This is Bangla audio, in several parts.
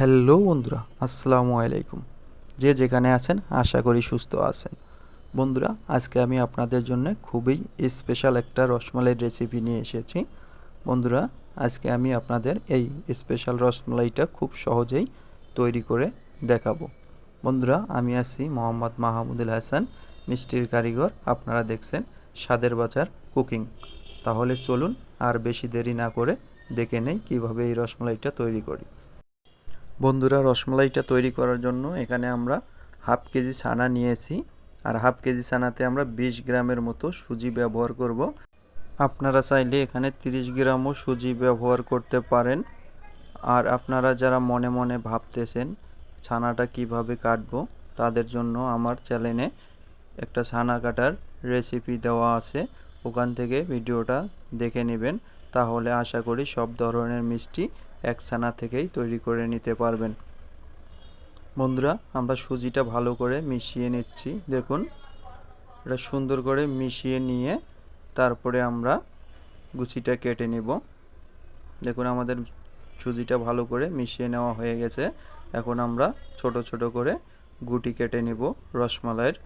হ্যালো বন্ধুরা, আসসালামু আলাইকুম। যে যেখানে আছেন, আশা করি সুস্থ আছেন। বন্ধুরা, আজকে আমি আপনাদের জন্য খুবই স্পেশাল একটা রসমালাইয়ের রেসিপি নিয়ে এসেছি। বন্ধুরা, আজকে আমি আপনাদের এই স্পেশাল রসমালাইটা খুব সহজেই তৈরি করে দেখাবো। বন্ধুরা, আমি আছি মোহাম্মদ মাহমুদুল হাসান, মিষ্টির কারিগর। আপনারা দেখছেন স্বাদের বাজার কুকিং তাহলে চলুন আর বেশি দেরি না করে দেখে নেই কীভাবে এই রসমালাইটা তৈরি করি। বন্ধুরা রসমালাইটা তৈরি করার জন্য এখানে আমরা হাফ কেজি ছানা নিয়েছি। আর হাফ কেজি ছানাতে আমরা বিশ গ্রামের মতো সুজি ব্যবহার করব। আপনারা চাইলে এখানে তিরিশ গ্রামও সুজি ব্যবহার করতে পারেন। আর আপনারা যারা মনে মনে ভাবতেছেন ছানাটা কীভাবে কাটবো, তাদের জন্য আমার চ্যানেলে একটা ছানা কাটার রেসিপি দেওয়া আছে। ওখান থেকে ভিডিওটা দেখে নেবেন। তাহলে আশা করি সব ধরনের মিষ্টি এক ছানা থেকেই তৈরি করে নিতে পারবেন। বন্ধুরা, আমরা সুজিটা ভালো করে মিশিয়ে নিচ্ছি। দেখুন, এটা সুন্দর করে মিশিয়ে নিয়ে তারপরে আমরা গুছিটা কেটে নেব। দেখুন, আমাদের সুজিটা ভালো করে মিশিয়ে নেওয়া হয়ে গেছে। এখন আমরা ছোট ছোট করে গুটি কেটে নেব রসমালাইয়ের।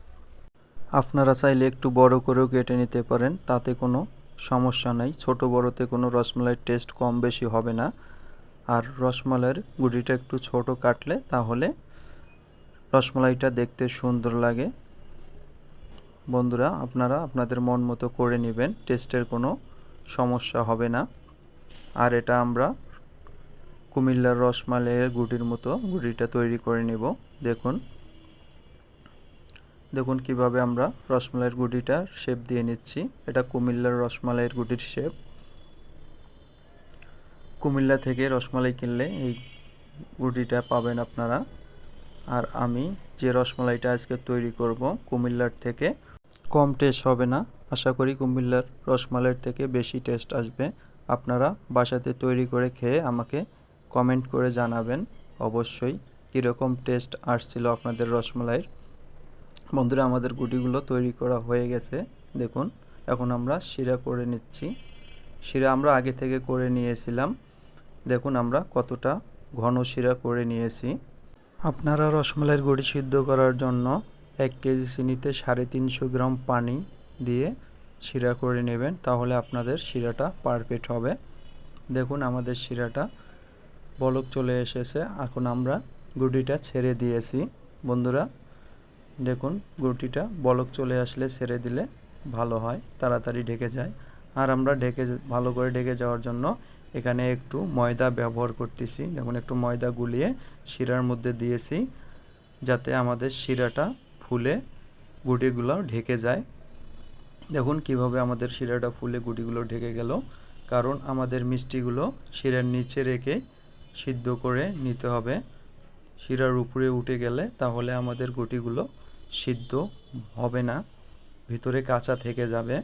আপনারা চাইলে একটু বড় করেও কেটে নিতে পারেন, তাতে কোনো সমস্যা নেই। ছোট বড়তে কোনো রসমালাইয়ের টেস্ট কম বেশি হবে না। আর রসমালাইয়ের গুটিটা একটু ছোট কাটলে তাহলে রসমালাইটা দেখতে সুন্দর লাগে। বন্ধুরা, আপনারা আপনাদের মন মতো করে নেবেন, টেস্টের কোনো সমস্যা হবে না। আর এটা আমরা কুমিল্লার রসমালাইয়ের গুটির মতো গুটিটা তৈরি করে নেব। দেখুন। দেখুন কীভাবে আমরা রসমালাইয়ের গুটিটা শেপ দিয়ে নিচ্ছি। এটা কুমিল্লার রসমালাইয়ের গুটির শেপ কুমিল্লা থেকে রসমালাই কিনলে এই গুটিটা পাবেন আপনারা। আর আমি যে রসমালাইটা আজকে তৈরি করব কুমিল্লার থেকে, কম টেস্ট হবে না। আশা করি কুমিল্লার রসমালাইয়ের থেকে বেশি টেস্ট আসবে। আপনারা বাসাতে তৈরি করে খেয়ে আমাকে কমেন্ট করে জানাবেন। অবশ্যই কীরকম টেস্ট আসছিল আপনাদের রসমালাইয়ের। বন্ধুরা, আমাদের গুটিগুলো তৈরি করা হয়ে গেছে। দেখুন, এখন আমরা শিরা করে নিচ্ছি। শিরা আমরা আগে থেকে করে নিয়েছিলাম। দেখুন আমরা কতটা ঘন শিরা করে নিয়েছি। আপনারা রসমালাইয়ের গুড়ি সিদ্ধ করার জন্য এক কেজি চিনিতে সাড়ে তিনশো গ্রাম পানি দিয়ে শিরা করে নেবেন, তাহলে আপনাদের শিরাটা পারফেক্ট হবে। দেখুন আমাদের শিরাটা বলক চলে এসেছে, এখন আমরা গুটিটা ছেড়ে দিয়েছি। বন্ধুরা, দেখুন গুটিটা বলক চলে আসলে ছেড়ে দিলে ভালো হয়, তাড়াতাড়ি ঢেকে যায়। আর আমরা ঢেকে ভালো করে ঢেকে যাওয়ার জন্য এখানে একটু ময়দা ব্যবহার করতেছি। দেখুন, একটু ময়দা গুলিয়ে শিরার মধ্যে দিয়েছি যাতে আমাদের শিরাটা ফুলে, গুটিগুলো ঢেকে যায়। দেখুন, কীভাবে আমাদের শিরাটা ফুলে, গুটিগুলো ঢেকে গেল। কারণ আমাদের মিষ্টিগুলো শিরার নিচে রেখে সিদ্ধ করে নিতে হবে। শিরার উপরে উঠে গেলে তাহলে আমাদের গুটিগুলো সিদ্ধ হবে না, ভিতরে কাঁচা থেকে যাবে।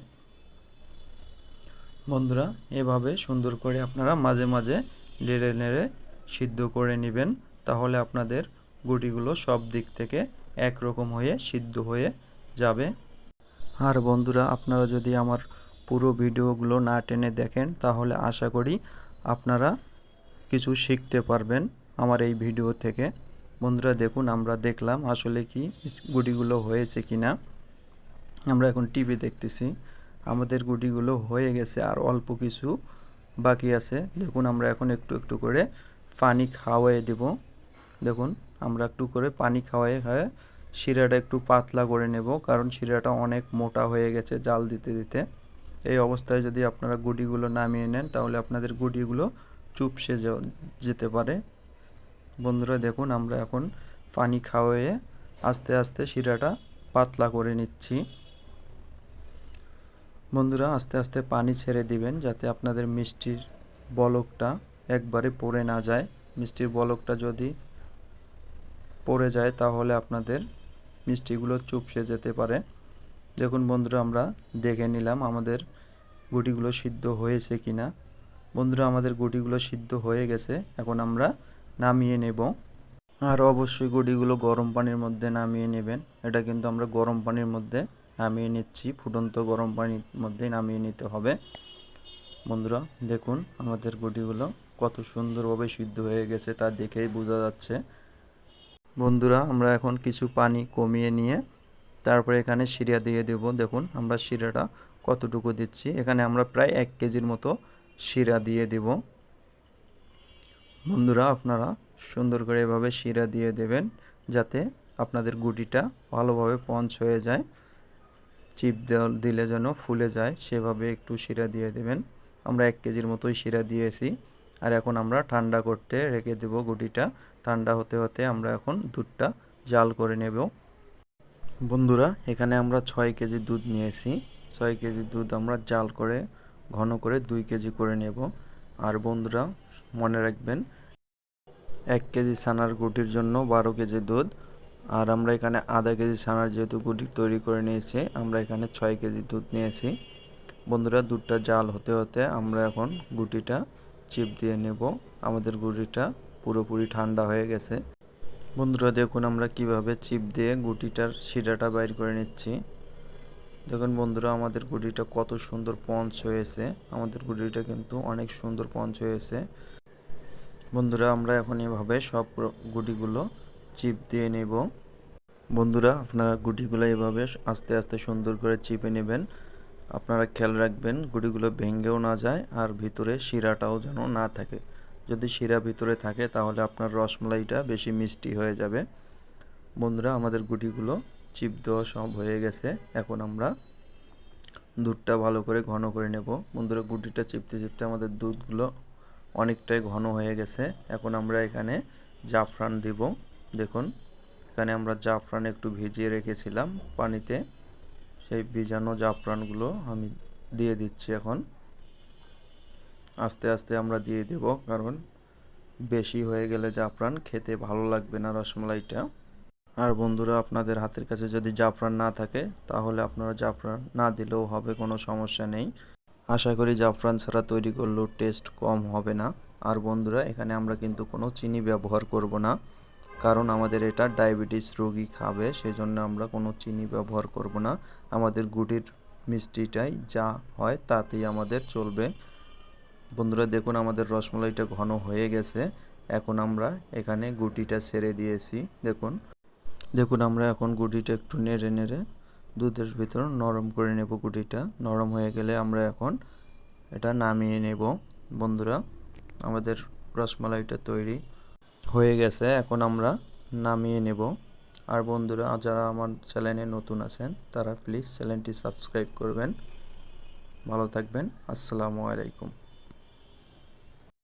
বন্ধুরা, এভাবে সুন্দর করে আপনারা মাঝে মাঝে নেড়ে নেড়ে সিদ্ধ করে নেবেন। তাহলে আপনাদের গুটিগুলো সব দিক থেকে একরকম হয়ে সিদ্ধ হয়ে যাবে। আর বন্ধুরা, আপনারা যদি আমার পুরো ভিডিওগুলো না টেনে দেখেন, তাহলে আশা করি আপনারা কিছু শিখতে পারবেন আমার এই ভিডিও থেকে। বন্ধুরা, দেখুন, আমরা দেখলাম আসলে কি গুটিগুলো হয়েছে কি না আমরা এখন টিভি দেখতেছি। আমাদের গুটিগুলো হয়ে গেছে আর অল্প কিছু বাকি আছে। দেখুন, আমরা এখন একটু একটু করে পানি খাওয়াই দেব। দেখুন, আমরা একটু করে পানি খাওয়াই খাওয়াই শিরাটা একটু পাতলা করে নেব, কারণ শিরাটা অনেক মোটা হয়ে গেছে জাল দিতে দিতে। এই অবস্থায় যদি আপনারা গুটিগুলো নামিয়ে নেন, তাহলে আপনাদের গুটিগুলো চুপসে যেতে পারে। বন্ধুরা, দেখুন, আমরা এখন পানি খাওয়াইয়ে আস্তে আস্তে শিরাটা পাতলা করে নিচ্ছি। বন্ধুরা, আস্তে আস্তে পানি ছেড়ে দিবেন যাতে আপনাদের মিষ্টির বলকটা একবারে পড়ে না যায়। মিষ্টির বলকটা যদি পড়ে যায়, তাহলে আপনাদের মিষ্টিগুলো চুপসে যেতে পারে। দেখুন বন্ধুরা, আমরা দেখে নিলাম আমাদের গুটিগুলো সিদ্ধ হয়েছে কি না বন্ধুরা, আমাদের গুটিগুলো সিদ্ধ হয়ে গেছে। এখন আমরা নামিয়ে নেব। আর অবশ্যই গুটিগুলো গরম পানির মধ্যে নামিয়ে নেবেন। এটা কিন্তু আমরা গরম পানির মধ্যে নামিয়ে নিচ্ছি। ফুটন্ত গরম পানির মধ্যে নামিয়ে নিতে হবে। বন্ধুরা, দেখুন আমাদের গুটিগুলো কত সুন্দরভাবে সিদ্ধ হয়ে গেছে, তা দেখেই বোঝা যাচ্ছে। বন্ধুরা, আমরা এখন কিছু পানি কমিয়ে নিয়ে তারপরে এখানে শিরা দিয়ে দেব। দেখুন, আমরা শিরাটা কতটুকু দিচ্ছি। এখানে আমরা প্রায় এক কেজির মতো শিরা দিয়ে দেব। বন্ধুরা, আপনারা সুন্দর করে এভাবে শিরা দিয়ে দেবেন যাতে আপনাদের গুটিটা ভালোভাবে পঞ্চ হয়ে যায়। চিপ দেওয়া দিলে যেন ফুলে যায়, সেভাবে একটু শিরা দিয়ে দেবেন। আমরা এক কেজির মতোই শিরা দিয়েছি। আর এখন আমরা ঠান্ডা করতে রেখে দেব গুটিটা। ঠান্ডা হতে হতে আমরা এখন দুধটা জাল করে নেব। বন্ধুরা, এখানে আমরা ছয় কেজি দুধ নিয়েছি। ছয় কেজি দুধ আমরা জাল করে, ঘন করে দুই কেজি করে নেব। আর বন্ধুরা, মনে রাখবেন, এক কেজি ছানার গুটির জন্য বারো কেজি দুধ আর আমরা এখানে আধা কেজি ছানার যেহেতু গুটি তৈরি করে নিয়েছি, আমরা এখানে ছয় কেজি দুধ নিয়েছি। বন্ধুরা, দুধটা জাল হতে হতে আমরা এখন গুটিটা চিপ দিয়ে নেব। আমাদের গুটিটা পুরোপুরি ঠান্ডা হয়ে গেছে। বন্ধুরা, দেখুন আমরা কীভাবে চিপ দিয়ে গুটিটার শিরাটা বাইর করে নিচ্ছি। দেখুন বন্ধুরা, আমাদের গুটিটা কত সুন্দর পঞ্চ হয়েছে। আমাদের গুটিটা কিন্তু অনেক সুন্দর পঞ্চ হয়েছে। বন্ধুরা, আমরা এখন এভাবে সব গুটিগুলো চিপ দিয়ে নেব। বন্ধুরা, আপনারা গুটিগুলো এভাবে আস্তে আস্তে সুন্দর করে চিপে নেবেন। আপনারা খেয়াল রাখবেন, গুটিগুলো ভেঙ্গেও না যায় আর ভিতরে শিরাটাও যেন না থাকে। যদি শিরা ভিতরে থাকে, তাহলে আপনার রসমালাইটা বেশি মিষ্টি হয়ে যাবে। বন্ধুরা, আমাদের গুটিগুলো চিপ দেওয়া সব হয়ে গেছে। এখন আমরা দুধটা ভালো করে ঘন করে নেব। বন্ধুরা, গুটিটা চিপতে চিপতে আমাদের দুধগুলো অনেকটাই ঘন হয়ে গেছে। এখন আমরা এখানে জাফরান দিব। দেখুন, এখানে আমরা জাফরান একটু ভিজিয়ে রেখেছিলাম পানিতে। সেই ভিজানো জাফরানগুলো আমি দিয়ে দিচ্ছি এখন। আস্তে আস্তে আমরা দিয়ে দেব, কারণ বেশি হয়ে গেলে জাফরান খেতে ভালো লাগবে না রসমালাইটা। আর বন্ধুরা, আপনাদের হাতের কাছে যদি জাফরান না থাকে, তাহলে আপনারা জাফরান না দিলেও হবে, কোনো সমস্যা নেই। আশা করি জাফরান ছাড়া তৈরি করলেও টেস্ট কম হবে না। আর বন্ধুরা, এখানে আমরা কিন্তু কোনো চিনি ব্যবহার করব না। কারণ আমাদের এটা ডায়াবেটিস রোগী খাবে, সেজন্য আমরা কোনো চিনি ব্যবহার করব না। আমাদের গুটির মিষ্টিটাই যা হয় তাতেই আমাদের চলবে। বন্ধুরা, দেখুন আমাদের রসমলাইটা ঘন হয়ে গেছে। এখন আমরা এখানে গুটিটা ছেড়ে দিয়েছি, দেখুন। দেখুন, আমরা এখন গুটিটা একটু নেড়ে নেড়ে দুধের ভিতর নরম করে নেব গুটিটা। নরম হয়ে গেলে আমরা এখন এটা নামিয়ে নেব। বন্ধুরা, আমাদের রসমালাইটা তৈরি হয়ে গেছে, এখন আমরা নামিয়ে নেব। আর বন্ধুরা, যারা আমার চ্যানেলে নতুন আছেন, তারা প্লিজ চ্যানেলটি সাবস্ক্রাইব করবেন। ভালো থাকবেন, আসসালামু আলাইকুম।